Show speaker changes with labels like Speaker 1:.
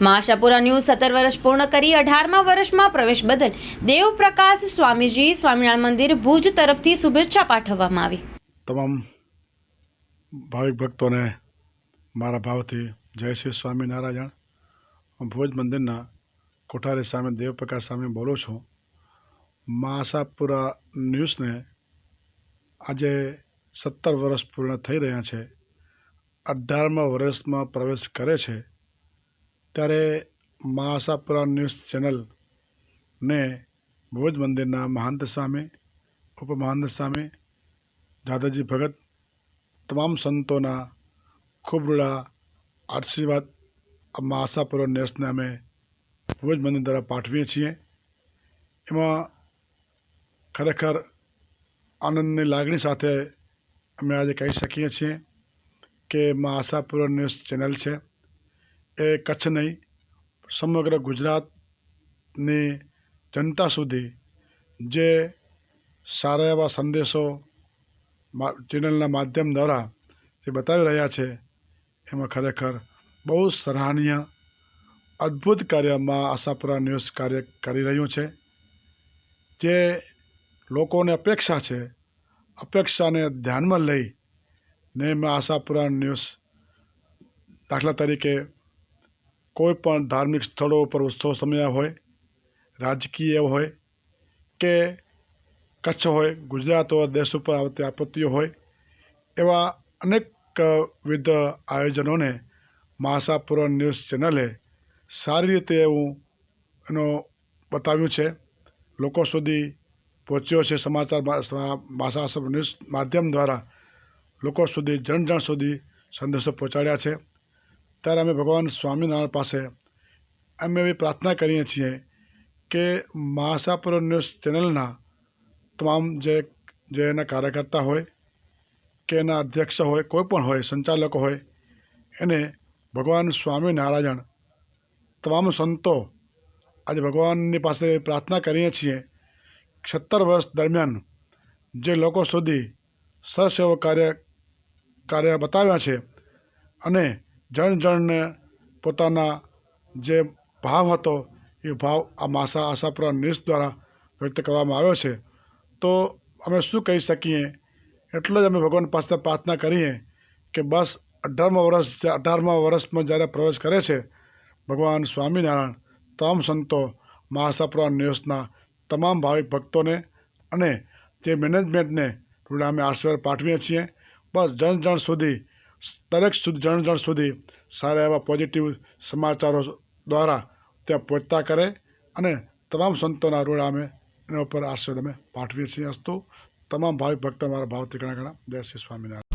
Speaker 1: મા આશાપુરા ન્યૂઝ સત્તર વર્ષ પૂર્ણ કરી અઢારમા વર્ષમાં પ્રવેશ બદલ દેવપ્રકાશ સ્વામીજી સ્વામિનારાયણ મંદિર ભુજ તરફથી શુભેચ્છા પાઠવવામાં આવી.
Speaker 2: તમામ ભાવિક ભક્તોને મારા ભાવથી જય શ્રી સ્વામિનારાયણ. હું ભુજ મંદિરના કોઠારી સામે દેવપ્રકાશ સામે બોલું છું. મહાશાપુરા ન્યૂઝને આજે સત્તર વર્ષ પૂર્ણ થઈ રહ્યા છે. અઢારમા વર્ષમાં પ્રવેશ કરે છે. ત્યારે મા આશાપુરા ન્યૂઝ ચેનલને ભુજ મંદિરના મહંત સામે ઉપમહંત સામે, દાદાજી ભગત, તમામ સંતોના ખૂબ રૂડા આશીર્વાદ મા આશાપુરા ન્યૂઝને અમે ભુજ મંદિર દ્વારા પાઠવીએ છીએ. એમાં ખરેખર આનંદની લાગણી સાથે અમે આજે કહી શકીએ છીએ કે મા આશાપુરા ન્યૂઝ ચેનલ છે. એ કચ્છ નહીં, સમગ્ર ગુજરાતની જનતા સુધી જે સારા એવા સંદેશો ચેનલના માધ્યમ દ્વારા જે બતાવી રહ્યા છે, એમાં ખરેખર બહુ સરાહનીય, અદ્ભુત કાર્યમાં આશાપુરા ન્યૂઝ કાર્ય કરી રહ્યું છે. જે લોકોને અપેક્ષા છે, અપેક્ષાને ધ્યાનમાં લઈ ને મેં આશાપુરા ન્યૂઝ દાખલા તરીકે કોઈ પણ ધાર્મિક સ્થળો ઉપર ઉત્સવ સમય હોય, રાજકીય હોય કે કચ્છ હોય, ગુજરાત હોય, દેશ ઉપર આવતી આપત્તિઓ હોય, એવા અનેક વિધ આયોજનોને માસાપુરા ન્યૂઝ ચેનલે સારી રીતે એવું એનો બતાવ્યું છે. લોકો સુધી પહોંચ્યો છે સમાચાર માસા ન્યૂઝ માધ્યમ દ્વારા. લોકો સુધી જણ જણ સુધી સંદેશો પહોંચાડ્યા છે. ત્યારે અમે ભગવાન સ્વામિનારાયણ પાસે અમે એવી પ્રાર્થના કરીએ છીએ કે મહાસાપુર ન્યૂઝ ચેનલના તમામ જે જે એના કાર્યકર્તા હોય કે એના અધ્યક્ષ હોય, કોઈ પણ હોય, સંચાલકો હોય, એને ભગવાન સ્વામિનારાયણ, તમામ સંતો આજે ભગવાનની પાસે પ્રાર્થના કરીએ છીએ. સત્તર વર્ષ દરમિયાન જે લોકો સુધી સહસેવ કાર્ય કાર્ય બતાવ્યા છે અને જણ જણને પોતાના જે ભાવ હતો, એ ભાવ આ માસા આશાપુરા ન્યૂઝ દ્વારા વ્યક્ત કરવામાં આવ્યો છે. તો અમે શું કહી શકીએ? એટલો જ અમે ભગવાન પાસે પ્રાર્થના કરીએ કે બસ અઢારમા વર્ષ અઢારમા વર્ષમાં જ્યારે પ્રવેશ કરે છે, ભગવાન સ્વામિનારાયણ, તમામ સંતો મા આશાપુરા ન્યૂઝના તમામ ભાવિક ભક્તોને અને જે મેનેજમેન્ટને અમે આશીર્વાદ પાઠવીએ છીએ. બસ જણ જણ સુધી દરેક સુધી જણ જણ સુધી સારા એવા પોઝિટિવ સમાચારો દ્વારા ત્યાં પહોંચતા કરે અને તમામ સંતોના ઋણ અમે એના ઉપર આશીર્વાદ અમે પાઠવીએ છીએ. અસ્તુ, તમામ ભાવિક ભક્તો મારા ભાવથી ઘણા ઘણા. જય શ્રી સ્વામિનારાયણ.